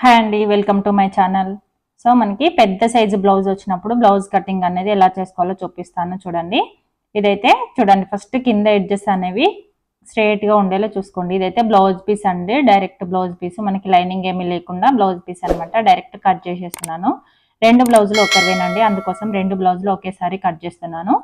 Hi అండి welcome to my channel. So మనకి పెద్ద సైజు బ్లౌజ్ వచ్చినప్పుడు బ్లౌజ్ కటింగ్ అనేది ఎలా చేసుకోవాలో చూపిస్తాను చూడండి. ఇదైతే చూడండి ఫస్ట్ కింద ఎడ్జెస్ అనేవి స్ట్రేట్గా ఉండేలా చూసుకోండి. ఇదైతే బ్లౌజ్ పీస్ అండి డైరెక్ట్ బ్లౌజ్ పీస్ మనకి లైనింగ్ ఏమీ లేకుండా బ్లౌజ్ పీస్ అన్నమాట డైరెక్ట్ కట్ చేసేస్తున్నాను. రెండు బ్లౌజులు ఒకరివేనండి అందుకోసం రెండు బ్లౌజులు ఒకేసారి కట్ చేస్తున్నాను.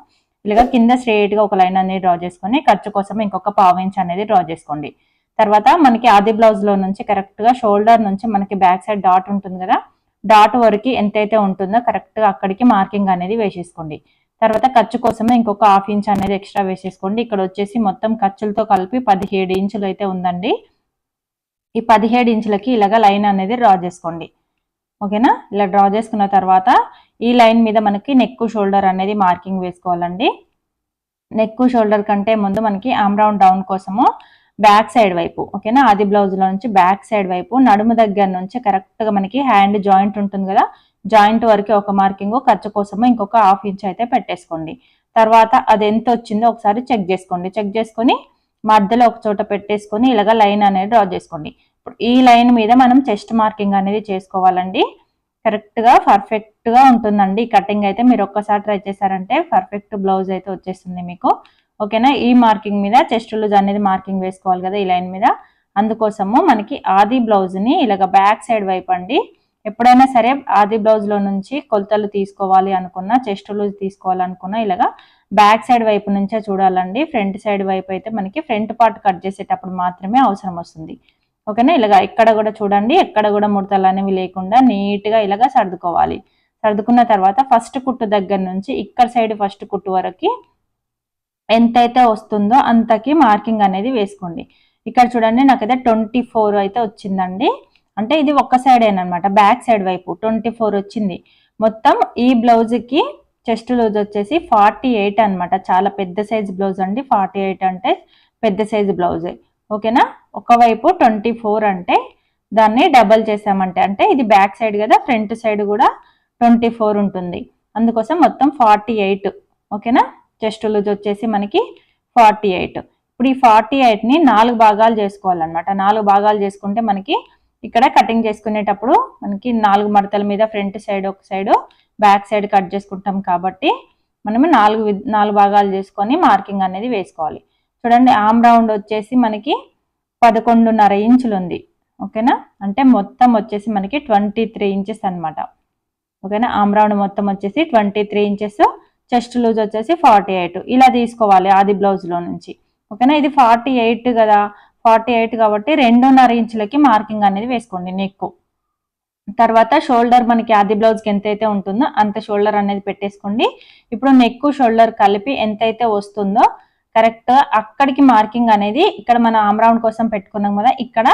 ఇలాగ కింద స్ట్రేట్గా ఒక లైన్ అనేది డ్రా చేసుకొని ఖర్చు కోసం ఇంకొక పావు ఇంచ్ అనేది డ్రా చేసుకోండి. తర్వాత మనకి ఆది బ్లౌజ్లో నుంచి కరెక్ట్గా షోల్డర్ నుంచి మనకి బ్యాక్ సైడ్ డాట్ ఉంటుంది కదా డాట్ వరకు ఎంతైతే ఉంటుందో కరెక్ట్గా అక్కడికి మార్కింగ్ అనేది వేసేసుకోండి. తర్వాత ఖర్చు కోసమే ఇంకొక హాఫ్ ఇంచ్ అనేది ఎక్స్ట్రా వేసేసుకోండి. ఇక్కడ వచ్చేసి మొత్తం ఖర్చులతో కలిపి పదిహేడు ఇంచులు అయితే ఉందండి. ఈ పదిహేడు ఇంచులకి ఇలాగ లైన్ అనేది డ్రా చేసుకోండి. ఓకేనా? ఇలా డ్రా చేసుకున్న తర్వాత ఈ లైన్ మీద మనకి నెక్ షోల్డర్ అనేది మార్కింగ్ వేసుకోవాలండి. నెక్ షోల్డర్ కంటే ముందు మనకి ఆమ్ రౌండ్ డౌన్ కోసము బ్యాక్ సైడ్ వైపు ఓకేనా? ఆది బ్లౌజ్లో నుంచి బ్యాక్ సైడ్ వైపు నడుము దగ్గర నుంచి కరెక్ట్గా మనకి హ్యాండ్ జాయింట్ ఉంటుంది కదా? జాయింట్ వరకు ఒక మార్కింగ్ ఖర్చు కోసము ఇంకొక హాఫ్ ఇంచ్ అయితే పెట్టేసుకోండి. తర్వాత అది ఎంత వచ్చిందో ఒకసారి చెక్ చేసుకోండి. చెక్ చేసుకొని మధ్యలో ఒక చోట పెట్టేసుకొని ఇలాగ లైన్ అనేది డ్రా చేసుకోండి. ఇప్పుడు ఈ లైన్ మీద మనం చెస్ట్ మార్కింగ్ అనేది చేసుకోవాలండి. కరెక్ట్గా పర్ఫెక్ట్గా ఉంటుందండి. కటింగ్ అయితే మీరు ఒక్కసారి ట్రై చేశారంటే పర్ఫెక్ట్ బ్లౌజ్ అయితే వచ్చేస్తుంది మీకు. ఓకేనా? ఈ మార్కింగ్ మీద చెస్ట్ లూజ్ అనేది మార్కింగ్ వేసుకోవాలి కదా ఈ లైన్ మీద. అందుకోసము మనకి ఆది బ్లౌజ్ని ఇలాగ బ్యాక్ సైడ్ వైపు అండి. ఎప్పుడైనా సరే ఆది బ్లౌజ్లో నుంచి కొలతలు తీసుకోవాలి అనుకున్నా చెస్ట్ లూజ్ తీసుకోవాలనుకున్నా ఇలాగా బ్యాక్ సైడ్ వైపు నుంచే చూడాలండి. ఫ్రంట్ సైడ్ వైపు అయితే మనకి ఫ్రంట్ పార్ట్ కట్ చేసేటప్పుడు మాత్రమే అవసరం వస్తుంది. ఓకేనా? ఇలాగా ఎక్కడ కూడా చూడండి ఎక్కడ కూడా ముడతలు అనేవి లేకుండా నీట్గా ఇలాగ ఇలాగా సర్దుకోవాలి. సర్దుకున్న తర్వాత ఫస్ట్ కుట్టు దగ్గర నుంచి ఇక్కడ సైడ్ ఫస్ట్ కుట్టు వరకు ఎంతైతే వస్తుందో అంతకి మార్కింగ్ అనేది వేసుకోండి. ఇక్కడ చూడండి నాకైతే ట్వంటీ ఫోర్ అయితే వచ్చిందండి. అంటే ఇది ఒక్క సైడ్ అనమాట బ్యాక్ సైడ్ వైపు ట్వంటీ ఫోర్ వచ్చింది. మొత్తం ఈ బ్లౌజ్కి చెస్ట్ లూజ్ వచ్చేసి ఫార్టీ ఎయిట్ అనమాట చాలా పెద్ద సైజ్ బ్లౌజ్ అండి. ఫార్టీ ఎయిట్ అంటే పెద్ద సైజ్ బ్లౌజే ఓకేనా ఒకవైపు ట్వంటీ ఫోర్ అంటే దాన్ని డబల్ చేసామంటే అంటే ఇది బ్యాక్ సైడ్ కదా ఫ్రంట్ సైడ్ కూడా ట్వంటీ ఫోర్ ఉంటుంది. అందుకోసం మొత్తం ఫార్టీ ఎయిట్ ఓకేనా చెస్ట్ లూజ్ వచ్చేసి మనకి ఫార్టీ ఎయిట్ ఇప్పుడు ఈ ఫార్టీ ఎయిట్ని నాలుగు భాగాలు చేసుకోవాలన్నమాట. నాలుగు భాగాలు చేసుకుంటే మనకి ఇక్కడ కటింగ్ చేసుకునేటప్పుడు మనకి నాలుగు మడతల మీద ఫ్రంట్ సైడ్ ఒక సైడ్ బ్యాక్ సైడ్ కట్ చేసుకుంటాం కాబట్టి మనము నాలుగు నాలుగు భాగాలు చేసుకొని మార్కింగ్ అనేది వేసుకోవాలి. చూడండి ఆమ్ రౌండ్ వచ్చేసి మనకి పదకొండున్నర ఇంచులు ఉంది. ఓకేనా? అంటే మొత్తం వచ్చేసి మనకి ట్వంటీ త్రీ ఇంచెస్ అనమాట ఓకేనా? ఆమ్ రౌండ్ మొత్తం వచ్చేసి twenty three inches chest loose వచ్చేసి ఫార్టీ ఎయిట్. ఇలా తీసుకోవాలి ఆది బ్లౌజ్లో నుంచి. ఓకేనా? ఇది ఫార్టీ ఎయిట్ కదా? ఫార్టీ ఎయిట్ కాబట్టి రెండున్నర ఇంచులకి మార్కింగ్ అనేది వేసుకోండి నెక్ తర్వాత షోల్డర్ మనకి ఆది బ్లౌజ్కి ఎంతైతే ఉంటుందో అంత షోల్డర్ అనేది పెట్టేసుకోండి. ఇప్పుడు నెక్ షోల్డర్ కలిపి ఎంతైతే వస్తుందో కరెక్ట్ అక్కడికి మార్కింగ్ అనేది ఇక్కడ మన ఆమ్రౌండ్ కోసం పెట్టుకున్నాం కదా ఇక్కడ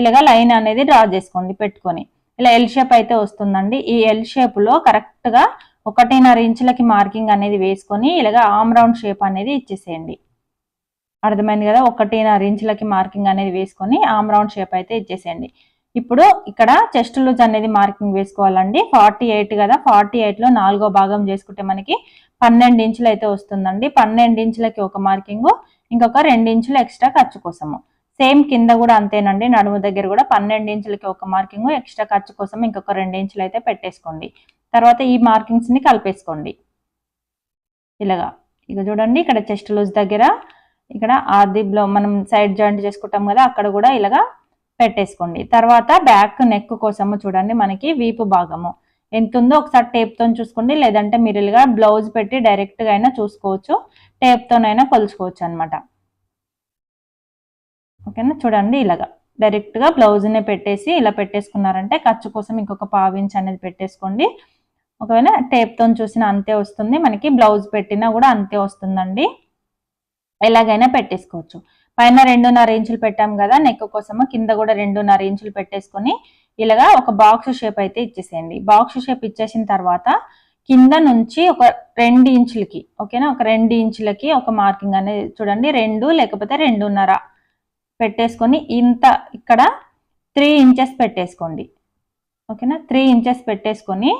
ఇలాగా లైన్ అనేది డ్రా చేసుకోండి పెట్టుకొని. ఇలా ఎల్ షేప్ అయితే వస్తుందండి. ఈ ఎల్ షేప్లో కరెక్ట్గా ఒకటిన్నర ఇంచులకి మార్కింగ్ అనేది వేసుకొని ఇలాగా ఆమ్ రౌండ్ షేప్ అనేది ఇచ్చేసేయండి. అర్థమైంది కదా? ఒకటిన్నర ఇంచులకి మార్కింగ్ అనేది వేసుకొని ఆమ్ రౌండ్ షేప్ అయితే ఇచ్చేసేయండి. ఇప్పుడు ఇక్కడ చెస్ట్ లూజ్ అనేది మార్కింగ్ వేసుకోవాలండి. ఫార్టీ ఎయిట్ కదా? ఫార్టీ ఎయిట్లో నాలుగో భాగం చేసుకుంటే మనకి పన్నెండు ఇంచులు అయితే వస్తుందండి. పన్నెండు ఇంచులకి ఒక మార్కింగ్ ఇంకొక రెండు ఇంచులు ఎక్స్ట్రా ఖర్చు కోసము. సేమ్ కింద కూడా అంతేనండి. నడుము దగ్గర కూడా పన్నెండు ఇంచులకి ఒక మార్కింగ్ ఎక్స్ట్రా ఖర్చు కోసం ఇంకొక రెండు ఇంచులు అయితే పెట్టేసుకోండి. తర్వాత ఈ మార్కింగ్స్ని కలిపేసుకోండి. ఇలాగా. ఇక చూడండి ఇక్కడ చెస్ట్ లూజ్ దగ్గర ఇక్కడ ఆదిబ్లో మనం సైడ్ జాయింట్ చేసుకుంటాం కదా అక్కడ కూడా ఇలాగా పెట్టేసుకోండి. తర్వాత బ్యాక్ నెక్ కోసము చూడండి మనకి వీపు భాగము. ఎంత ఉందో ఒకసారి టేప్తో చూసుకోండి లేదంటే మీరు ఇలాగా బ్లౌజ్ పెట్టి డైరెక్ట్గా అయినా చూసుకోవచ్చు టేప్తోనైనా కొలుచుకోవచ్చు అనమాట ఓకేనా? చూడండి ఇలాగా. డైరెక్ట్గా బ్లౌజ్నే పెట్టేసి ఇలా పెట్టేసుకున్నారంటే ఖర్చు కోసం ఇంకొక పావించి అనేది పెట్టేసుకోండి. ఒకవేళ టేప్తో చూసిన అంతే వస్తుంది. మనకి బ్లౌజ్ పెట్టినా కూడా అంతే వస్తుందండి. ఎలాగైనా పెట్టేసుకోవచ్చు. పైన రెండున్నర ఇంచులు పెట్టాం కదా నెక్ కోసము కింద కూడా రెండున్నర ఇంచులు పెట్టేసుకొని ఇలాగా ఒక బాక్స్ షేప్ అయితే ఇచ్చేసేయండి. బాక్స్ షేప్ ఇచ్చేసిన తర్వాత కింద నుంచి ఒక రెండు ఇంచులకి ఓకేనా? ఒక రెండు ఇంచులకి ఒక మార్కింగ్ అనేది చూడండి. రెండు లేకపోతే రెండున్నర పెట్టేసుకొని ఇంత ఇక్కడ త్రీ ఇంచెస్ పెట్టేసుకోండి. ఓకేనా? త్రీ ఇంచెస్ పెట్టేసుకొని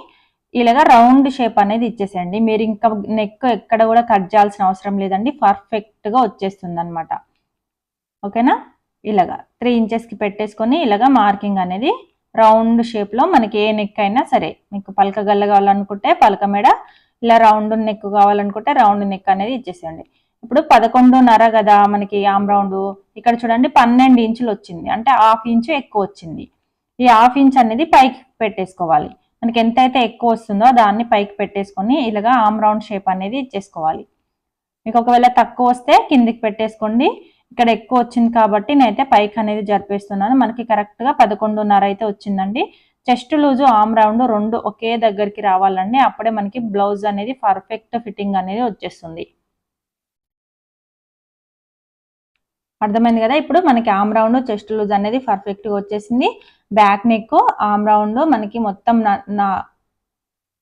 ఇలాగా రౌండ్ షేప్ అనేది ఇచ్చేసేయండి. మీరు ఇంకా నెక్ ఎక్కడ కూడా కట్ చేయాల్సిన అవసరం లేదండి. పర్ఫెక్ట్గా వచ్చేస్తుంది అనమాట ఓకేనా? ఇలాగా త్రీ ఇంచెస్కి పెట్టేసుకొని ఇలాగా మార్కింగ్ అనేది రౌండ్ షేప్లో మనకి ఏ నెక్ అయినా సరే మీకు పలక గల్ల కావాలనుకుంటే పలక మెడ ఇలా రౌండ్ నెక్ కావాలనుకుంటే రౌండ్ నెక్ అనేది ఇచ్చేసేయండి. ఇప్పుడు పదకొండున్నర కదా మనకి ఆమ్ రౌండ్ ఇక్కడ చూడండి పన్నెండు ఇంచులు వచ్చింది. అంటే హాఫ్ ఇంచు ఎక్కువ వచ్చింది. ఈ హాఫ్ ఇంచ్ అనేది పైకి పెట్టేసుకోవాలి. మనకి ఎంతైతే ఎక్కువ వస్తుందో దాన్ని పైకి పెట్టేసుకొని ఇలాగా ఆమ్ రౌండ్ షేప్ అనేది ఇచ్చేసుకోవాలి. మీకు ఒకవేళ తక్కువ వస్తే కిందికి పెట్టేసుకోండి. ఇక్కడ ఎక్కువ వచ్చింది కాబట్టి నేనైతే పైకి అనేది జరిపేస్తున్నాను. మనకి కరెక్ట్గా పదకొండున్నర అయితే వచ్చిందండి. చెస్ట్ లూజు ఆమ్ రౌండ్ రెండు ఒకే దగ్గరికి రావాలండి. అప్పుడే మనకి బ్లౌజ్ అనేది పర్ఫెక్ట్ ఫిట్టింగ్ అనేది వచ్చేస్తుంది. అర్థమైంది కదా? ఇప్పుడు మనకి ఆమ్ రౌండ్ చెస్ట్ లూజ్ అనేది పర్ఫెక్ట్గా వచ్చేసింది. బ్యాక్ నెక్ ఆమ్ రౌండ్ మనకి మొత్తం నా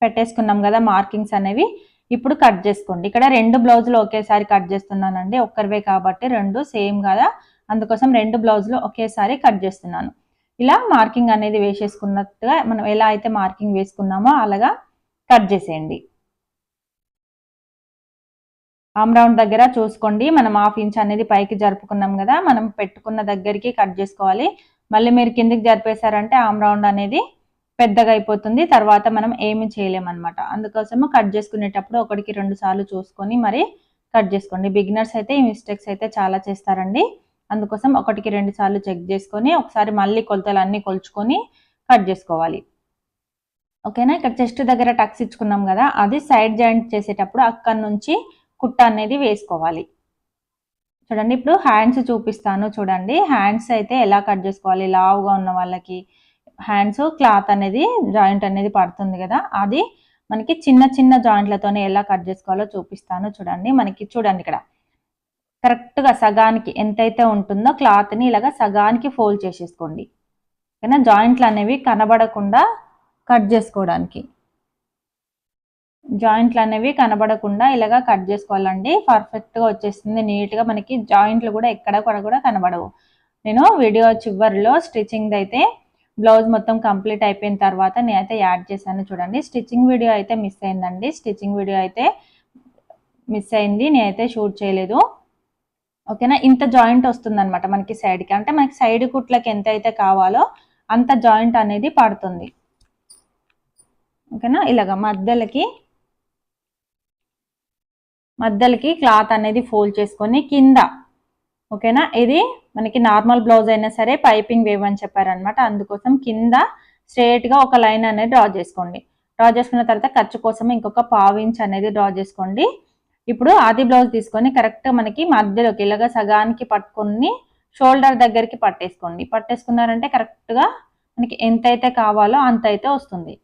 పెట్టేసుకున్నాం కదా మార్కింగ్స్ అనేవి. ఇప్పుడు కట్ చేసుకోండి. ఇక్కడ రెండు బ్లౌజులు ఒకేసారి కట్ చేస్తున్నానండి. ఒక్కరివే కాబట్టి రెండు సేమ్ కదా. అందుకోసం రెండు బ్లౌజులు ఒకేసారి కట్ చేస్తున్నాను. ఇలా మార్కింగ్ అనేది వేసేసుకున్నట్టుగా మనం ఎలా అయితే మార్కింగ్ వేసుకున్నామో అలాగా కట్ చేసేయండి. రౌండ్ దగ్గర చూసుకోండి. మనం హాఫ్ ఇంచ్ అనేది పైకి జరుపుకున్నాం కదా మనం పెట్టుకున్న దగ్గరికి కట్ చేసుకోవాలి. మళ్ళీ మీరు కిందికి జరిపేశారంటే ఆమ్ రౌండ్ అనేది పెద్దగా అయిపోతుంది. తర్వాత మనం ఏమి చేయలేమన్నమాట. అందుకోసము కట్ చేసుకునేటప్పుడు ఒకటికి రెండు సార్లు చూసుకొని మరి కట్ చేసుకోండి. బిగినర్స్ అయితే ఈ మిస్టేక్స్ అయితే చాలా చేస్తారండి. అందుకోసం ఒకటికి రెండు సార్లు చెక్ చేసుకొని ఒకసారి మళ్ళీ కొలతలు అన్నీ కొలుచుకొని కట్ చేసుకోవాలి. ఓకేనా? ఇక్కడ చెస్ట్ దగ్గర టక్స్ ఇచ్చుకున్నాం కదా అది సైడ్ జాయింట్ చేసేటప్పుడు అక్కడి నుంచి కుట్ట అనేది వేసుకోవాలి. చూడండి ఇప్పుడు హ్యాండ్స్ చూపిస్తాను చూడండి. హ్యాండ్స్ అయితే ఎలా కట్ చేసుకోవాలి? లావుగా ఉన్న వాళ్ళకి హ్యాండ్స్ క్లాత్ అనేది జాయింట్ అనేది పడుతుంది కదా? అది మనకి చిన్న చిన్న జాయింట్లతోనే ఎలా కట్ చేసుకోవాలో చూపిస్తాను చూడండి. మనకి చూడండి ఇక్కడ. కరెక్ట్గా సగానికి ఎంతైతే ఉంటుందో క్లాత్ని ఇలాగ సగానికి ఫోల్డ్ చేసేసుకోండి. ఓకేనా? జాయింట్లు అనేవి కనబడకుండా కట్ చేసుకోవడానికి. జాయింట్లు అనేవి కనబడకుండా ఇలాగా కట్ చేసుకోవాలండి. పర్ఫెక్ట్గా వచ్చేస్తుంది నీట్గా మనకి జాయింట్లు కూడా ఎక్కడ కూడా కనబడవు. నేను వీడియో చివరిలో స్టిచ్చింగ్ అయితే బ్లౌజ్ మొత్తం కంప్లీట్ అయిపోయిన తర్వాత నేనైతే యాడ్ చేశాను చూడండి. స్టిచ్చింగ్ వీడియో అయితే మిస్ అయిందండి. స్టిచ్చింగ్ వీడియో అయితే మిస్ అయింది. నేనైతే షూట్ చేయలేదు. ఓకేనా? ఇంత జాయింట్ వస్తుందన్నమాట మనకి సైడ్కి. అంటే మనకి సైడ్ కుట్లకి ఎంత అయితే కావాలో అంత జాయింట్ అనేది పడుతుంది. ఓకేనా? ఇలాగ మధ్యలకి మధ్యలకి క్లాత్ అనేది ఫోల్డ్ చేసుకొని కింద ఓకేనా? ఇది మనకి నార్మల్ బ్లౌజ్ అయినా సరే పైపింగ్ వేవ్ చెప్పారనమాట అందుకోసం కింద స్ట్రేట్గా ఒక లైన్ అనేది డ్రా చేసుకోండి. డ్రా చేసుకున్న తర్వాత ఖర్చు కోసం ఇంకొక పావు ఇంచ్ అనేది డ్రా చేసుకోండి. ఇప్పుడు ఆది బ్లౌజ్ తీసుకొని కరెక్ట్ మనకి మధ్యలోకి ఇలాగ సగానికి పట్టుకొని షోల్డర్ దగ్గరికి పట్టేసుకోండి. పట్టేసుకున్నారంటే కరెక్ట్గా మనకి ఎంతైతే కావాలో అంత అయితే వస్తుంది.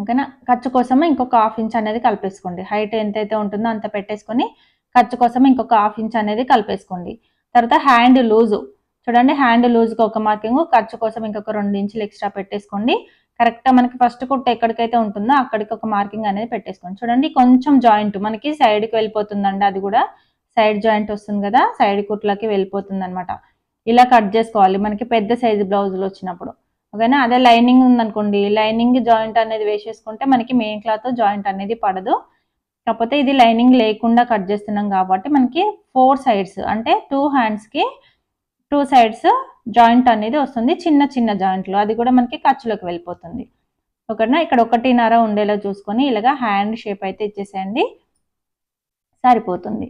ఓకేనా? ఖర్చు కోసమే ఇంకొక హాఫ్ ఇంచ్ అనేది కలిపేసుకోండి. హైట్ ఎంతైతే ఉంటుందో అంత పెట్టేసుకొని ఖర్చు కోసమే ఇంకొక హాఫ్ ఇంచ్ అనేది కలిపేసుకోండి. తర్వాత హ్యాండ్ లూజు. చూడండి హ్యాండ్ లూజ్కి ఒక మార్కింగ్ ఖర్చు కోసం ఇంకొక రెండు ఇంచులు ఎక్స్ట్రా పెట్టేసుకోండి. కరెక్ట్గా మనకి ఫస్ట్ కుట్ట ఎక్కడికైతే ఉంటుందో అక్కడికి ఒక మార్కింగ్ అనేది పెట్టేసుకోండి. చూడండి కొంచెం జాయింట్ మనకి సైడ్కి వెళ్ళిపోతుందండి అది కూడా. సైడ్ జాయింట్ వస్తుంది కదా సైడ్ కుట్లకి వెళ్ళిపోతుంది ఇలా కట్ చేసుకోవాలి. మనకి పెద్ద సైజు బ్లౌజులు వచ్చినప్పుడు. ఓకేనా? అదే లైనింగ్ ఉందనుకోండి లైనింగ్ జాయింట్ అనేది వేసేసుకుంటే మనకి మెయిన్ క్లాత్ జాయింట్ అనేది పడదు. కాకపోతే ఇది లైనింగ్ లేకుండా కట్ చేస్తున్నాం కాబట్టి మనకి ఫోర్ సైడ్స్ అంటే టూ హ్యాండ్స్కి టూ సైడ్స్ జాయింట్ అనేది వస్తుంది చిన్న చిన్న జాయింట్లు. అది కూడా మనకి ఖర్చులోకి వెళ్ళిపోతుంది. ఓకేనా? ఇక్కడ ఒకటిన్నర ఉండేలా చూసుకొని ఇలాగా హ్యాండ్ షేప్ అయితే ఇచ్చేసేయండి. సరిపోతుంది.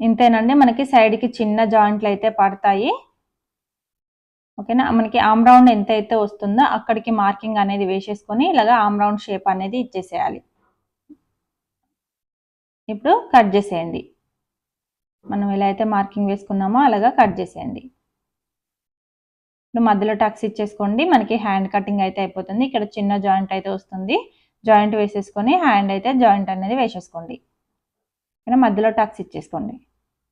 ఇంతేనండి మనకి సైడ్కి చిన్న జాయింట్లు అయితే పడతాయి. ఓకేనా? మనకి ఆమ్ రౌండ్ ఎంత అయితే వస్తుందో అక్కడికి మార్కింగ్ అనేది వేసేసుకొని ఇలాగా ఆమ్ రౌండ్ షేప్ అనేది ఇచ్చేసేయాలి. ఇప్పుడు కట్ చేసేయండి. మనం ఎలా అయితే మార్కింగ్ వేసుకున్నామో అలాగా కట్ చేసేయండి. ఇప్పుడు మధ్యలో టక్స్ ఇచ్చేసుకోండి. మనకి హ్యాండ్ కటింగ్ అయితే అయిపోతుంది. ఇక్కడ చిన్న జాయింట్ అయితే వస్తుంది. జాయింట్ వేసేసుకొని హ్యాండ్ అయితే జాయింట్ అనేది వేసేసుకోండి. ఇక్కడ మధ్యలో టక్స్ ఇచ్చేసుకోండి.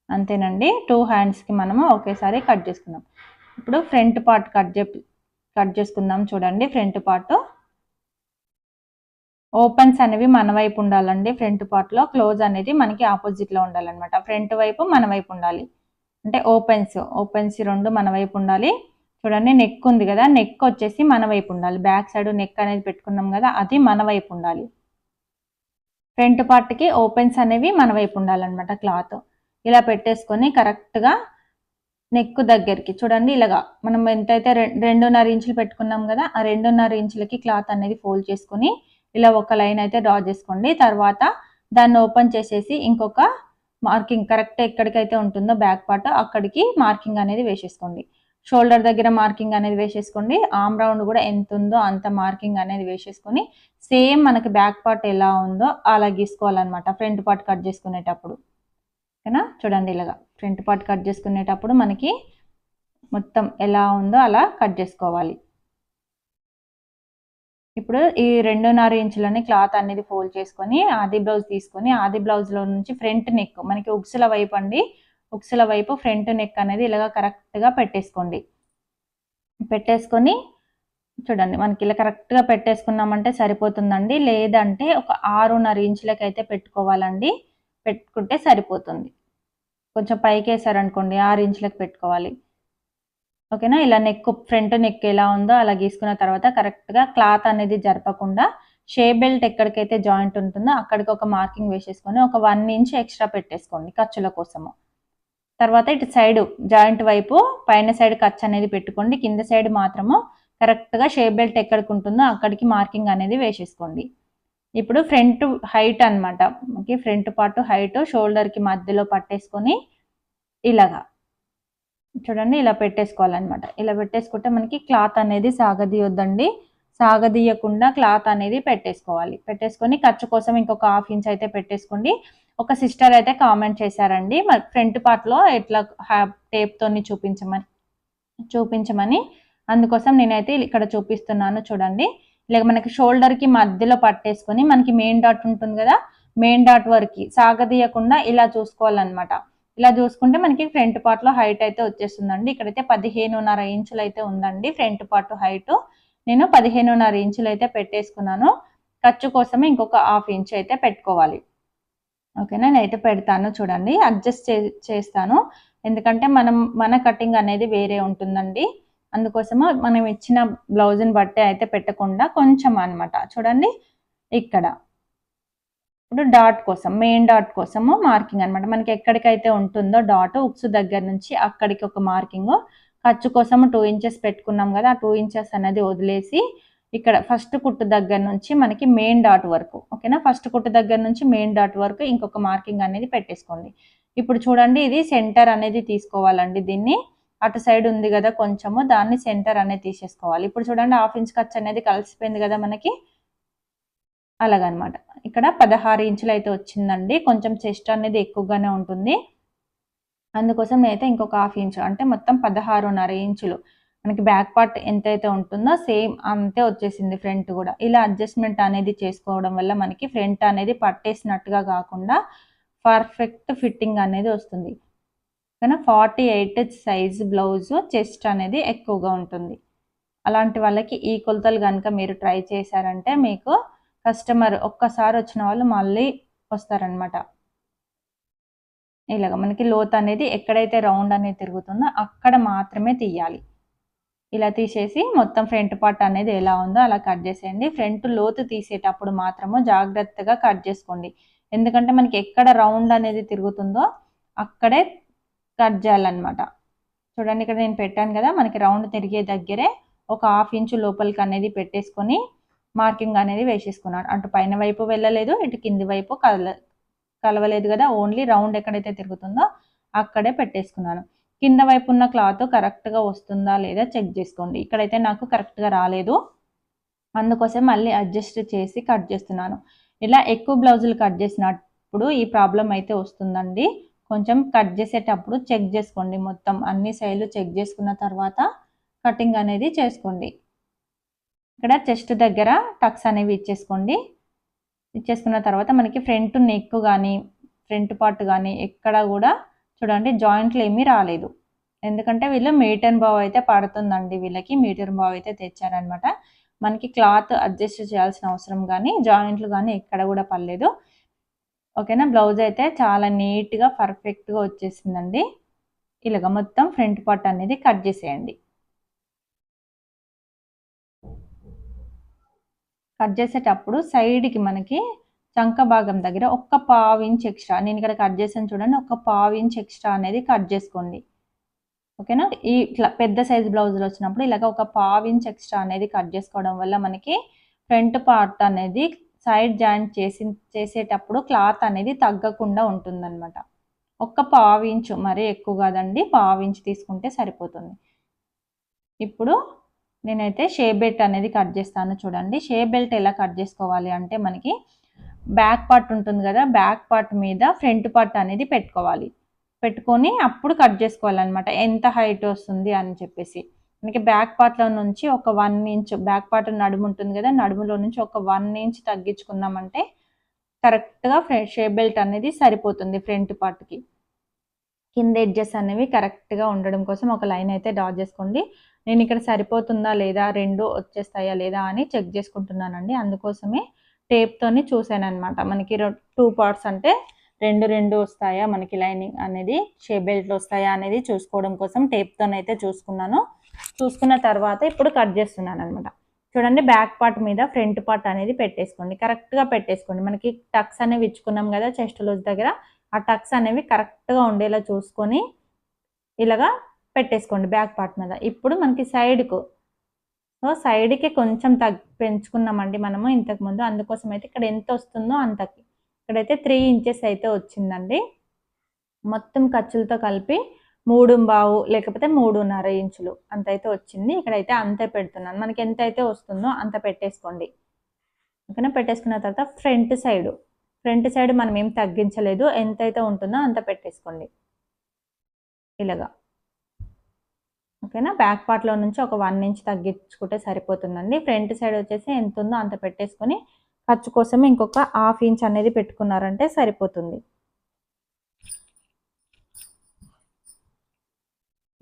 అంతేనండి. టూ హ్యాండ్స్కి మనము ఒకేసారి కట్ చేసుకుందాం ఇప్పుడు ఫ్రంట్ పార్ట్ కట్ చే కట్ చేసుకుందాం చూడండి. ఫ్రంట్ పార్ట్ ఓపెన్స్ అనేవి మన వైపు ఉండాలండి. ఫ్రంట్ పార్ట్లో క్లోజ్ అనేది మనకి ఆపోజిట్లో ఉండాలన్నమాట. ఫ్రంట్ వైపు మన వైపు ఉండాలి. అంటే ఓపెన్స్ ఓపెన్స్ రెండు మన వైపు ఉండాలి. చూడండి నెక్ ఉంది కదా. నెక్ వచ్చేసి మన వైపు ఉండాలి. బ్యాక్ సైడ్ నెక్ అనేది పెట్టుకున్నాం కదా అది మన వైపు ఉండాలి. ఫ్రంట్ పార్ట్కి ఓపెన్స్ అనేవి మన వైపు ఉండాలన్నమాట క్లాత్. ఇలా పెట్టేసుకొని కరెక్ట్గా నెక్ దగ్గరికి. చూడండి ఇలాగా మనం ఎంతైతే రె- రెండున్నర ఇంచులు పెట్టుకున్నాం కదా ఆ రెండున్నర ఇంచులకి క్లాత్ అనేది ఫోల్డ్ చేసుకొని ఇలా ఒక లైన్ అయితే డ్రా చేసుకోండి. తర్వాత దాన్ని ఓపెన్ చేసేసి ఇంకొక మార్కింగ్ కరెక్ట్ ఎక్కడికైతే ఉంటుందో బ్యాక్ పార్ట్ అక్కడికి మార్కింగ్ అనేది వేసేసుకోండి. షోల్డర్ దగ్గర మార్కింగ్ అనేది వేసేసుకోండి. ఆమ్ రౌండ్ కూడా ఎంత ఉందో అంత మార్కింగ్ అనేది వేసేసుకొని సేమ్ మనకి బ్యాక్ పార్ట్ ఎలా ఉందో అలా గీసుకోవాలన్నమాట. ఫ్రంట్ పార్ట్ కట్ చేసుకునేటప్పుడు. ఓకేనా? చూడండి ఇలాగా. ఫ్రంట్ పార్ట్ కట్ చేసుకునేటప్పుడు మనకి మొత్తం ఎలా ఉందో అలా కట్ చేసుకోవాలి. ఇప్పుడు ఈ రెండున్నర ఇంచులని క్లాత్ అనేది ఫోల్డ్ చేసుకొని ఆది బ్లౌజ్ తీసుకొని ఆది బ్లౌజ్లో నుంచి ఫ్రంట్ నెక్ మనకి ఉక్సుల వైపు అండి. ఉక్సుల వైపు ఫ్రంట్ నెక్ అనేది ఇలాగ కరెక్ట్గా పెట్టేసుకోండి. పెట్టేసుకొని చూడండి మనకి ఇలా కరెక్ట్గా పెట్టేసుకున్నామంటే సరిపోతుందండి. లేదంటే ఒక ఆరున్నర ఇంచులకి అయితే పెట్టుకోవాలండి. పెట్టుకుంటే సరిపోతుంది. కొంచెం పైకి వేసారనుకోండి ఆరు ఇంచులకు పెట్టుకోవాలి. ఓకేనా? ఇలా నెక్ ఫ్రంట్ నెక్ ఎలా ఉందో అలా గీసుకున్న తర్వాత కరెక్ట్గా క్లాత్ అనేది జరపకుండా షే బెల్ట్ ఎక్కడికైతే జాయింట్ ఉంటుందో అక్కడికి ఒక మార్కింగ్ వేసేసుకొని ఒక వన్ ఇంచ్ ఎక్స్ట్రా పెట్టేసుకోండి ఖర్చుల కోసము. తర్వాత ఇటు సైడ్ జాయింట్ వైపు పైన సైడ్ ఖర్చు అనేది పెట్టుకోండి. కింద సైడ్ మాత్రము కరెక్ట్గా షేప్ బెల్ట్ ఎక్కడికి ఉంటుందో అక్కడికి మార్కింగ్ అనేది వేసేసుకోండి. ఇప్పుడు ఫ్రంట్ హైట్ అనమాట ఓకే ఫ్రంట్ పార్ట్ హైట్ షోల్డర్కి మధ్యలో పట్టేసుకొని ఇలాగా చూడండి ఇలా పెట్టేసుకోవాలన్నమాట. ఇలా పెట్టేసుకుంటే మనకి క్లాత్ అనేది సాగదీయొద్దండి. సాగదీయకుండా క్లాత్ అనేది పెట్టేసుకోవాలి. పెట్టేసుకొని ఖర్చు కోసం ఇంకొక హాఫ్ ఇంచ్ అయితే పెట్టేసుకోండి. ఒక సిస్టర్ అయితే కామెంట్ చేశారండి మరి ఫ్రంట్ పార్ట్లో ఎట్లా టేప్తోని చూపించమని చూపించమని అందుకోసం నేనైతే ఇక్కడ చూపిస్తున్నాను చూడండి. లేక మనకి షోల్డర్కి మధ్యలో పట్టేసుకొని మనకి మెయిన్ డాట్ ఉంటుంది కదా మెయిన్ డాట్ వరకు సాగదీయకుండా ఇలా చూసుకోవాలన్నమాట. ఇలా చూసుకుంటే మనకి ఫ్రంట్ పార్ట్లో హైట్ అయితే వచ్చేస్తుందండి. ఇక్కడైతే పదిహేనున్నర ఇంచులు అయితే ఉందండి ఫ్రంట్ పార్ట్ హైట్ నేను పదిహేనున్నర ఇంచులు అయితే పెట్టేసుకున్నాను. ఖర్చు కోసమే ఇంకొక హాఫ్ ఇంచ్ అయితే పెట్టుకోవాలి. ఓకేనా? నేనైతే పెడతాను చూడండి అడ్జస్ట్ చేస్తాను. ఎందుకంటే మనం మన కటింగ్ అనేది వేరే ఉంటుందండి. అందుకోసము మనం ఇచ్చిన బ్లౌజ్ని బట్టి అయితే పెట్టకుండా కొంచెం అన్నమాట. చూడండి ఇక్కడ. ఇప్పుడు డాట్ కోసం మెయిన్ డాట్ కోసము మార్కింగ్ అన్నమాట. మనకి ఎక్కడికైతే ఉంటుందో డాట్ ఉక్స్ దగ్గర నుంచి అక్కడికి ఒక మార్కింగ్. ఖర్చు కోసము టూ ఇంచెస్ పెట్టుకున్నాం కదా ఆ టూ ఇంచెస్ అనేది వదిలేసి ఇక్కడ ఫస్ట్ కుట్టు దగ్గర నుంచి మనకి మెయిన్ డాట్ వరకు ఓకేనా? ఫస్ట్ కుట్టు దగ్గర నుంచి మెయిన్ డాట్ వరకు ఇంకొక మార్కింగ్ అనేది పెట్టేసుకోండి. ఇప్పుడు చూడండి ఇది సెంటర్ అనేది తీసుకోవాలండి దీన్ని. అటు సైడ్ ఉంది కదా కొంచెము దాన్ని సెంటర్ అనేది తీసేసుకోవాలి. ఇప్పుడు చూడండి హాఫ్ ఇంచ్ ఖర్చు అనేది కలిసిపోయింది కదా మనకి. అలాగనమాట. ఇక్కడ పదహారు ఇంచులు అయితే వచ్చిందండి. కొంచెం చెస్ట్ అనేది ఎక్కువగానే ఉంటుంది. అందుకోసం నేనైతే ఇంకొక హాఫ్ ఇంచు అంటే మొత్తం పదహారున్నర ఇంచులు. మనకి బ్యాక్ పార్ట్ ఎంతైతే ఉంటుందో సేమ్ అంతే వచ్చేసింది ఫ్రంట్ కూడా. ఇలా అడ్జస్ట్మెంట్ అనేది చేసుకోవడం వల్ల మనకి ఫ్రంట్ అనేది పట్టేసినట్టుగా కాకుండా పర్ఫెక్ట్ ఫిట్టింగ్ అనేది వస్తుంది. కానీ forty eight size blouse chest అనేది ఎక్కువగా ఉంటుంది. అలాంటి వాళ్ళకి ఈ కొలతలు కనుక మీరు ట్రై చేశారంటే మీకు కస్టమర్ ఒక్కసారి వచ్చిన వాళ్ళు మళ్ళీ వస్తారనమాట ఇలాగ మనకి లోత్ అనేది ఎక్కడైతే రౌండ్ అనేది తిరుగుతుందో అక్కడ మాత్రమే తీయాలి. ఇలా తీసేసి మొత్తం ఫ్రంట్ పార్ట్ అనేది ఎలా ఉందో అలా కట్ చేసేయండి. ఫ్రంట్ లోతు తీసేటప్పుడు మాత్రము జాగ్రత్తగా కట్ చేసుకోండి. ఎందుకంటే మనకి ఎక్కడ రౌండ్ అనేది తిరుగుతుందో అక్కడే కట్ చేయాలన్నమాట. చూడండి ఇక్కడ నేను పెట్టాను కదా మనకి రౌండ్ తిరిగే దగ్గరే ఒక హాఫ్ ఇంచు లోపలికి అనేది పెట్టేసుకొని మార్కింగ్ అనేది వేసేసుకున్నాను. అటు పైన వైపు వెళ్ళలేదు ఇటు కింది వైపు కల కలవలేదు కదా ఓన్లీ రౌండ్ ఎక్కడైతే తిరుగుతుందో అక్కడే పెట్టేసుకున్నాను. కింద వైపు ఉన్న క్లాత్ కరెక్ట్గా వస్తుందా లేదా చెక్ చేసుకోండి. ఇక్కడైతే నాకు కరెక్ట్గా రాలేదు. అందుకోసం మళ్ళీ అడ్జస్ట్ చేసి కట్ చేస్తున్నాను. ఇలా ఎక్కువ బ్లౌజులు కట్ చేసినప్పుడు ఈ ప్రాబ్లం అయితే వస్తుందండి. కొంచెం కట్ చేసేటప్పుడు చెక్ చేసుకోండి మొత్తం అన్ని సైడ్లు చెక్ చేసుకున్న తర్వాత కటింగ్ అనేది చేసుకోండి. ఇక్కడ చెస్ట్ దగ్గర టక్స్ అనేవి ఇచ్చేసుకోండి. ఇచ్చేసుకున్న తర్వాత మనకి ఫ్రంట్ నెక్ కానీ ఫ్రంట్ పార్ట్ కానీ ఎక్కడ కూడా చూడండి జాయింట్లు ఏమీ రాలేదు. ఎందుకంటే వీళ్ళు మీటర్ బావ్ అయితే పడుతుందండి వీళ్ళకి మీటర్ బావ్ అయితే తెచ్చారనమాట. మనకి క్లాత్ అడ్జస్ట్ చేయాల్సిన అవసరం కానీ జాయింట్లు కానీ ఎక్కడ కూడా పడలేదు. ఓకేనా? బ్లౌజ్ అయితే చాలా నీట్గా పర్ఫెక్ట్గా వచ్చేసిందండి. ఇలాగ మొత్తం ఫ్రంట్ పార్ట్ అనేది కట్ చేసేయండి. కట్ చేసేటప్పుడు సైడ్కి మనకి చంక భాగం దగ్గర ఒక్క పావు ఇంచ్ ఎక్స్ట్రా నేను ఇక్కడ కట్ చేసాను చూడండి ఒక పావు ఇంచ్ ఎక్స్ట్రా అనేది కట్ చేసుకోండి. ఓకేనా? ఈ ఇట్లా పెద్ద సైజ్ బ్లౌజులు వచ్చినప్పుడు ఇలాగ ఒక పావు ఇంచ్ ఎక్స్ట్రా అనేది కట్ చేసుకోవడం వల్ల మనకి ఫ్రంట్ పార్ట్ అనేది సైడ్ జాయింట్ చేసి చేసేటప్పుడు క్లాత్ అనేది తగ్గకుండా ఉంటుందన్నమాట. ఒక్క పావించు ఇంచు మరీ ఎక్కువ కాదండి. పావు ఇంచు తీసుకుంటే సరిపోతుంది. ఇప్పుడు నేనైతే షే బెల్ట్ అనేది కట్ చేస్తాను చూడండి. షే బెల్ట్ ఎలా కట్ చేసుకోవాలి అంటే మనకి బ్యాక్ పార్ట్ ఉంటుంది కదా బ్యాక్ పార్ట్ మీద ఫ్రంట్ పార్ట్ అనేది పెట్టుకోవాలి. పెట్టుకొని అప్పుడు కట్ చేసుకోవాలన్నమాట. ఎంత హైట్ వస్తుంది అని చెప్పేసి. మనకి బ్యాక్ పార్ట్లో నుంచి ఒక వన్ ఇంచ్ బ్యాక్ పార్ట్ నడుము ఉంటుంది కదా నడుములో నుంచి ఒక వన్ ఇంచ్ తగ్గించుకున్నామంటే కరెక్ట్గా షేప్ బెల్ట్ అనేది సరిపోతుంది ఫ్రంట్ పార్ట్కి కింద ఎడ్జెస్ అనేవి కరెక్ట్గా ఉండడం కోసం ఒక లైన్ అయితే డ్రా చేసుకోండి. నేను ఇక్కడ సరిపోతుందా లేదా రెండు వచ్చేస్తాయా లేదా అని చెక్ చేసుకుంటున్నానండి. అందుకోసమే టేప్తోని చూసాను అనమాట మనకి టూ పార్ట్స్ అంటే రెండు రెండు వస్తాయా మనకి లైనింగ్ అనేది షేప్ బెల్ట్లు వస్తాయా అనేది చూసుకోవడం కోసం టేప్తోనైతే చూసుకున్నాను. చూసుకున్న తర్వాత ఇప్పుడు కట్ చేస్తున్నాను అనమాట చూడండి బ్యాక్ పార్ట్ మీద ఫ్రంట్ పార్ట్ అనేది పెట్టేసుకోండి. కరెక్ట్గా పెట్టేసుకోండి. మనకి టక్స్ అనేవి ఇచ్చుకున్నాం కదా చెస్ట్ లూజ్ దగ్గర. ఆ టక్స్ అనేవి కరెక్ట్గా ఉండేలా చూసుకొని ఇలాగా పెట్టేసుకోండి బ్యాక్ పార్ట్ మీద. ఇప్పుడు మనకి సైడ్కు సో సైడ్కి కొంచెం తగ్ పెంచుకున్నామండి మనము ఇంతకుముందు. అందుకోసం అయితే ఇక్కడ ఎంత వస్తుందో అంతకి. ఇక్కడైతే త్రీ ఇంచెస్ అయితే వచ్చిందండి. మొత్తం ఖర్చులతో కలిపి మూడు బావు లేకపోతే మూడున్నర ఇంచులు అంత అయితే వచ్చింది. ఇక్కడైతే అంతే పెడుతున్నాను. మనకి ఎంత అయితే వస్తుందో అంత పెట్టేసుకోండి. ఓకేనా? పెట్టేసుకున్న తర్వాత ఫ్రంట్ సైడ్. ఫ్రంట్ సైడ్ మనం ఏం తగ్గించలేదు. ఎంత అయితే ఉంటుందో అంత పెట్టేసుకోండి. ఇలాగా. ఓకేనా? బ్యాక్ పార్ట్లో నుంచి ఒక వన్ ఇంచ్ తగ్గించుకుంటే సరిపోతుందండి. ఫ్రంట్ సైడ్ వచ్చేసి ఎంత ఉందో అంత పెట్టేసుకొని ఖర్చు కోసం ఇంకొక హాఫ్ ఇంచ్ అనేది పెట్టుకున్నారంటే సరిపోతుంది.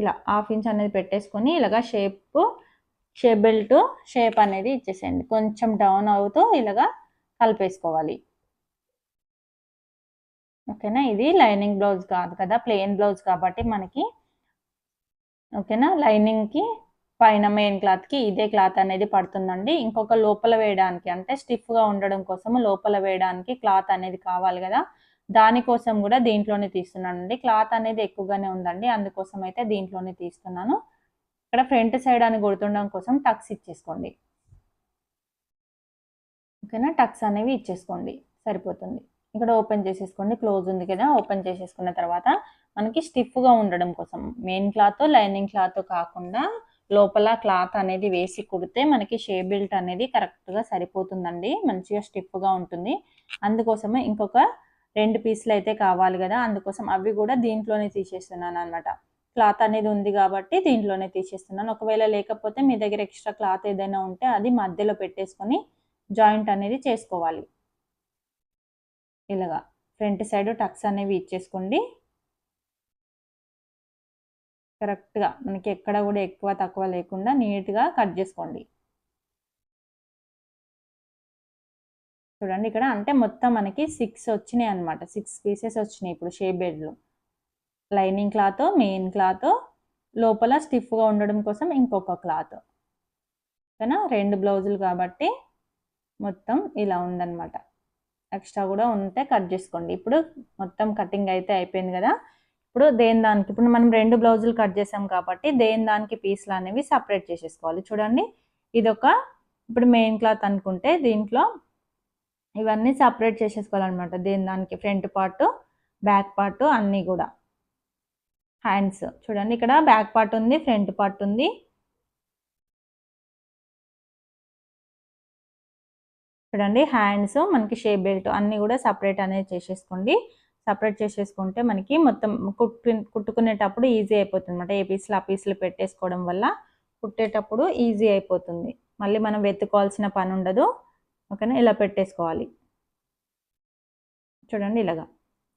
ఇలా హాఫ్ ఇంచ్ అనేది పెట్టేసుకొని ఇలాగా షేప్ షేప్ బెల్ట్ షేప్ అనేది ఇచ్చేసేయండి. కొంచెం డౌన్ అవుతూ ఇలాగా కలిపేసుకోవాలి. ఓకేనా? ఇది లైనింగ్ బ్లౌజ్ కాదు కదా? ప్లెయిన్ బ్లౌజ్ కాబట్టి మనకి ఓకేనా? లైనింగ్కి పైన మెయిన్ క్లాత్కి ఇదే క్లాత్ అనేది పడుతుందండి. ఇంకొక లోపల వేయడానికి అంటే స్టిఫ్గా ఉండడం కోసం లోపల వేయడానికి క్లాత్ అనేది కావాలి కదా? దానికోసం కూడా దీంట్లోనే తీస్తున్నానండి. క్లాత్ అనేది ఎక్కువగానే ఉందండి. అందుకోసం అయితే దీంట్లోనే తీస్తున్నాను. ఇక్కడ ఫ్రంట్ సైడ్ అని గుర్తుండడం కోసం టక్స్ ఇచ్చేసుకోండి. ఓకేనా? టక్స్ అనేవి ఇచ్చేసుకోండి. సరిపోతుంది. ఇక్కడ ఓపెన్ చేసేసుకోండి. క్లోజ్ ఉంది కదా ఓపెన్ చేసేసుకున్న తర్వాత మనకి స్టిఫ్గా ఉండడం కోసం మెయిన్ క్లాత్ లైనింగ్ క్లాత్ కాకుండా లోపల క్లాత్ అనేది వేసి కుడితే మనకి షే బెల్ట్ అనేది కరెక్ట్గా సరిపోతుందండి. మంచిగా స్టిఫ్గా ఉంటుంది. అందుకోసమే ఇంకొక రెండు పీసులు అయితే కావాలి కదా అందుకోసం అవి కూడా దీంట్లోనే తీసేస్తున్నాను అనమాట క్లాత్ అనేది ఉంది కాబట్టి దీంట్లోనే తీసేస్తున్నాను. ఒకవేళ లేకపోతే మీ దగ్గర ఎక్స్ట్రా క్లాత్ ఏదైనా ఉంటే అది మధ్యలో పెట్టేసుకొని జాయింట్ అనేది చేసుకోవాలి. ఇలాగా ఫ్రంట్ సైడ్ టక్స్ అనేవి ఇచ్చేసుకోండి. కరెక్ట్గా మనకి ఎక్కడ కూడా ఎక్కువ తక్కువ లేకుండా నీట్గా కట్ చేసుకోండి. చూడండి ఇక్కడ అంటే మొత్తం మనకి సిక్స్ వచ్చినాయి అనమాట సిక్స్ పీసెస్ వచ్చినాయి ఇప్పుడు షేప్ బెడ్లు లైనింగ్ క్లాత్ మెయిన్ క్లాత్ లోపల స్టిఫ్గా ఉండడం కోసం ఇంకొక క్లాత్. ఓకేనా? రెండు బ్లౌజులు కాబట్టి మొత్తం ఇలా ఉందన్నమాట. ఎక్స్ట్రా కూడా ఉంటే కట్ చేసుకోండి. ఇప్పుడు మొత్తం కటింగ్ అయితే అయిపోయింది కదా. ఇప్పుడు దేని దానికి ఇప్పుడు మనం రెండు బ్లౌజులు కట్ చేసాం కాబట్టి దేని దానికి పీసులు అనేవి సపరేట్ చేసేసుకోవాలి. చూడండి ఇదొక ఇప్పుడు మెయిన్ క్లాత్ అనుకుంటే దీంట్లో ఇవన్నీ సపరేట్ చేసేసుకోవాలన్నమాట. దేని దానికి? ఫ్రంట్ పార్ట్ బ్యాక్ పార్ట్ అన్నీ కూడా. హ్యాండ్స్ చూడండి ఇక్కడ బ్యాక్ పార్ట్ ఉంది ఫ్రంట్ పార్ట్ ఉంది. చూడండి హ్యాండ్స్ మనకి షేప్ బెల్ట్ అన్నీ కూడా సపరేట్ అనేది చేసేసుకోండి. సపరేట్ చేసేసుకుంటే మనకి మొత్తం కుట్టు కుట్టుకునేటప్పుడు ఈజీ అయిపోతుంది అనమాట ఏ పీసులు ఆ పీసులు పెట్టేసుకోవడం వల్ల కుట్టేటప్పుడు ఈజీ అయిపోతుంది. మళ్ళీ మనం వెతుకోవాల్సిన పని ఉండదు. ఓకేనా? ఇలా పెట్టేసుకోవాలి. చూడండి ఇలాగా.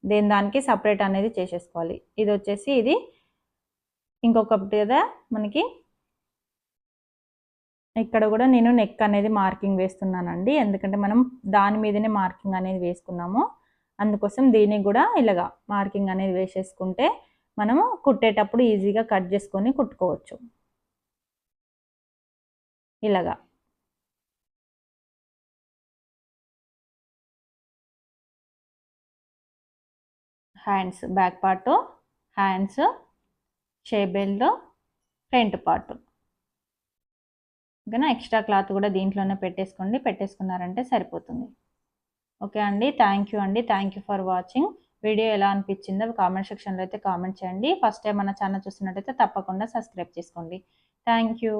దేని దానికి సపరేట్ అనేది చేసేసుకోవాలి. ఇది వచ్చేసి ఇది ఇంకొకటి కదా మనకి. ఇక్కడ కూడా నేను నెక్ అనేది మార్కింగ్ వేస్తున్నానండి. ఎందుకంటే మనం దాని మీదనే మార్కింగ్ అనేది వేసుకున్నాము. అందుకోసం దీనికి కూడా ఇలాగా మార్కింగ్ అనేది వేసేసుకుంటే మనము కుట్టేటప్పుడు ఈజీగా కట్ చేసుకొని కుట్టుకోవచ్చు. ఇలాగా. Hands back part hands shape front part. ఓకేనా? ఎక్స్ట్రా క్లాత్ కూడా దీంట్లోనే పెట్టేసుకోండి. పెట్టేసుకున్నారంటే సరిపోతుంది. ఓకే అండి. థ్యాంక్ యూ అండి. Thank you for watching. Video ఎలా అనిపించిందో కామెంట్ సెక్షన్లో అయితే కామెంట్ చేయండి. ఫస్ట్ టైం మన ఛానల్ చూసినట్టయితే తప్పకుండా సబ్స్క్రైబ్ చేసుకోండి. Thank you.